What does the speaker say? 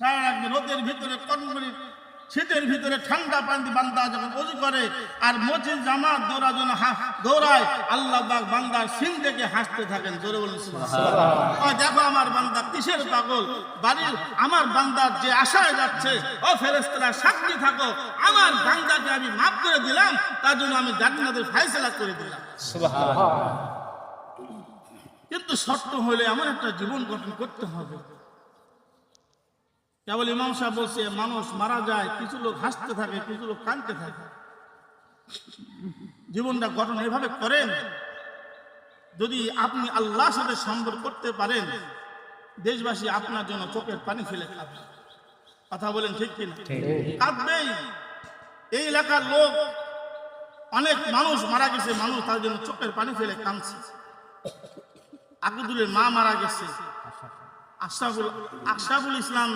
সারা রাত রোদের ভিতরে কনকনে শীতের ভিতরে ঠান্ডা পানি বান্দা যখন অজু করে আর মসজিদ জামাত দৌড়া হা- দৌড়ায় আল্লাহ বাগ বান্দার সিন দেখে হাসতে থাকেন জোরে বলুন। দেখো আমার বান্দা কিসের পাগল? বাড়ির আমার বান্দার যে আশায় যাচ্ছে ও ফেরেস্তারা সাক্ষী থাকো আমার বান্দাকে আমি মাফ করে দিলাম তার জন্য আমি জান্নাতের ফায়সালা করে দিলাম। কিন্তু শর্ত হলে এমন একটা জীবন গঠন করতে হবে কেবল ইমাম সাহেব বলছে মানুষ মারা যায় কিছু লোক হাসতে থাকে কিছু লোক কাঁদতে থাকে। জীবনটা গঠন এভাবে করেন যদি আপনি আল্লাহর সাথে সম্পর্ক করতে পারেন দেশবাসী আপনার জন্য চোখের পানি ফেলে খাবে। কথা বলেন ঠিক কিনা? কাঁদবেই। এই এলাকার লোক অনেক মানুষ মারা গেছে মানুষ তার জন্য চোখের পানি ফেলে কাঁদছে। আকুদুলের মা মারা গেছে। আশরাফুল আশরাফুল ইসলাম